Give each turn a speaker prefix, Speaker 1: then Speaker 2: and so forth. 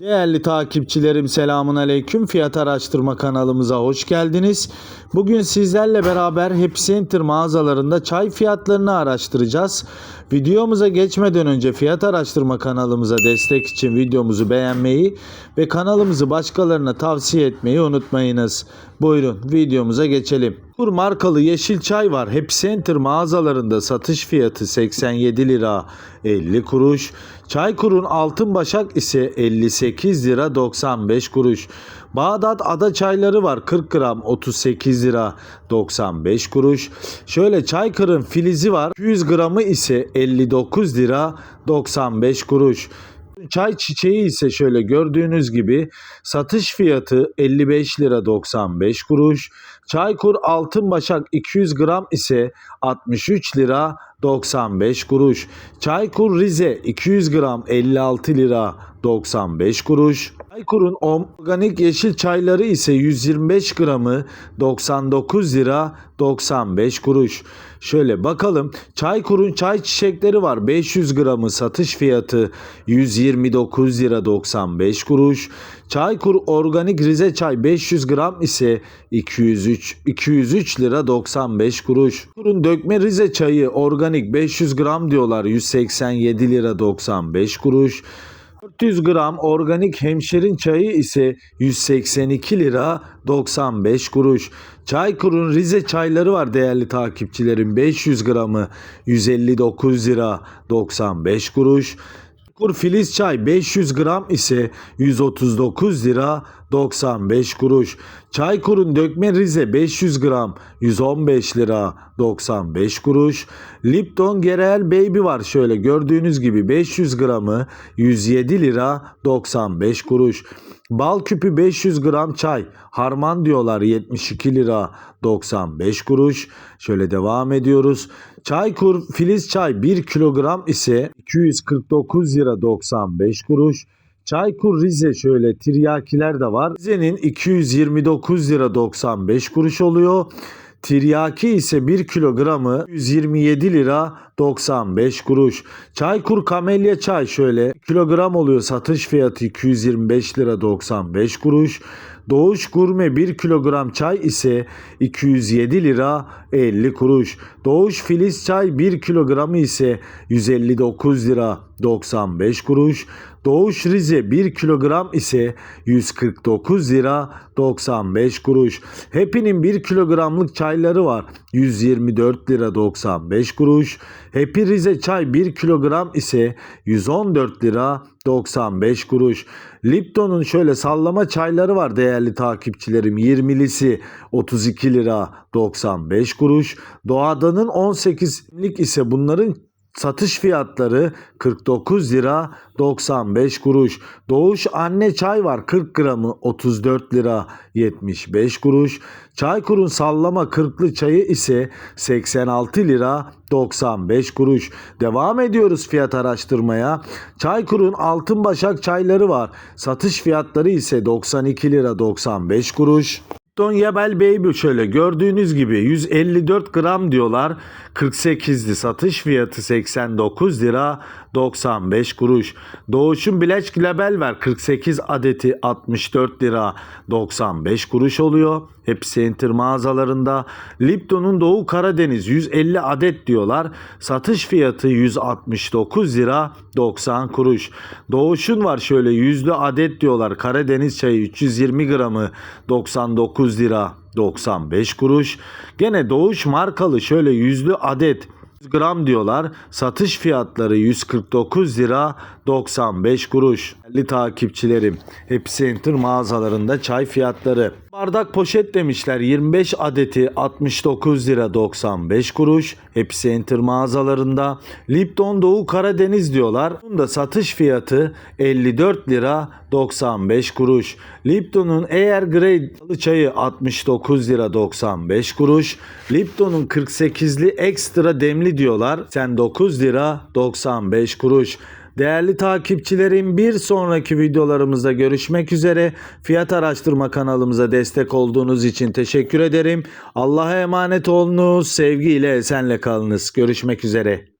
Speaker 1: Değerli takipçilerim selamun aleyküm. Fiyat araştırma kanalımıza hoş geldiniz. Bugün sizlerle beraber Happy Center mağazalarında çay fiyatlarını araştıracağız. Videomuza geçmeden önce fiyat araştırma kanalımıza destek için videomuzu beğenmeyi ve kanalımızı başkalarına tavsiye etmeyi unutmayınız. Buyurun videomuza geçelim. Bu markalı yeşil çay var. Happy Center mağazalarında satış fiyatı 87 lira 50 kuruş. Çaykur'un altın başak ise 58 lira 95 kuruş. Bağdat ada çayları var 40 gram 38 lira 95 kuruş. Şöyle Çaykır'ın filizi var 100 gramı ise 59 lira 95 kuruş. Çay çiçeği ise şöyle gördüğünüz gibi satış fiyatı 55 lira 95 kuruş. Çaykur altın başak 200 gram ise 63 lira 95 kuruş. Çaykur Rize 200 gram 56 lira 95 kuruş. Çaykur'un organik yeşil çayları ise 125 gramı 99 lira 95 kuruş. Şöyle bakalım. Çaykur'un çay çiçekleri var. 500 gramı satış fiyatı 129 lira 95 kuruş. Çaykur organik Rize çay 500 gram ise 203 203 lira 95 kuruş. Çaykur'un dökme Rize çayı organik 500 gram diyorlar 187 lira 95 kuruş. 400 gram organik hemşerin çayı ise 182 lira 95 kuruş. Çaykur'un Rize çayları var değerli takipçilerim. 500 gramı 159 lira 95 kuruş. Çaykur Filiz çay 500 gram ise 139 lira 95 kuruş. Çaykur'un dökme Rize 500 gram 115 lira 95 kuruş. Lipton Gerel Baby var şöyle gördüğünüz gibi 500 gramı 107 lira 95 kuruş. Bal küpü 500 gram çay. Harman diyorlar 72 lira 95 kuruş. Şöyle devam ediyoruz. Çaykur Filiz çay 1 kilogram ise 249 lira 95 kuruş. Çaykur Rize şöyle tiryakiler de var. Rize'nin 229 lira 95 kuruş oluyor. Tiryaki ise 1 kilogramı 127 lira 95 kuruş. Çaykur Kamelya çay şöyle kilogram oluyor satış fiyatı 225 lira 95 kuruş. Doğuş Gurme 1 kilogram çay ise 207 lira 50 kuruş. Doğuş Filiz çay 1 kilogramı ise 159 lira 95 kuruş. Doğuş Rize 1 kilogram ise 149 lira 95 kuruş. Happy'nin 1 kilogramlık çayları var. 124 lira 95 kuruş. Happy Rize çay 1 kilogram ise 114 lira 95 kuruş. Lipton'un şöyle sallama çayları var değerli takipçilerim. 20'lisi 32 lira 95 kuruş. Doğadanın 18'lik ise bunların Satış fiyatları 49 lira 95 kuruş. Doğuş anne çay var 40 gramı 34 lira 75 kuruş. Çaykur'un sallama 40'lı çayı ise 86 lira 95 kuruş. Devam ediyoruz fiyat araştırmaya. Çaykur'un altın başak çayları var. Satış fiyatları ise 92 lira 95 kuruş. Don Yabel Baby şöyle gördüğünüz gibi 154 gram diyorlar. 48'li satış fiyatı 89 lira 95 kuruş. Doğuş'un Black Label var 48 adeti 64 lira 95 kuruş oluyor. Hepsi Center mağazalarında. Lipton'un Doğu Karadeniz 150 adet diyorlar. Satış fiyatı 169 lira 90 kuruş. Doğuş'un var şöyle yüzlü adet diyorlar. Karadeniz çayı 320 gramı 99 lira 95 kuruş. Gene Doğuş markalı şöyle yüzlü adet 100 gram diyorlar. Satış fiyatları 149 lira 95 kuruş. Değerli takipçilerim, Happy Center mağazalarında çay fiyatları. Bardak poşet demişler 25 adeti 69 lira 95 kuruş. Happy Center mağazalarında. Lipton Doğu Karadeniz diyorlar. Bunun da satış fiyatı 54 lira 95 kuruş. Lipton'un Air Grey çayı 69 lira 95 kuruş. Lipton'un 48'li ekstra demli diyorlar. Sen 9 lira 95 kuruş. Değerli takipçilerim bir sonraki videolarımızda görüşmek üzere. Fiyat araştırma kanalımıza destek olduğunuz için teşekkür ederim. Allah'a emanet olunuz. Sevgiyle esenle kalınız. Görüşmek üzere.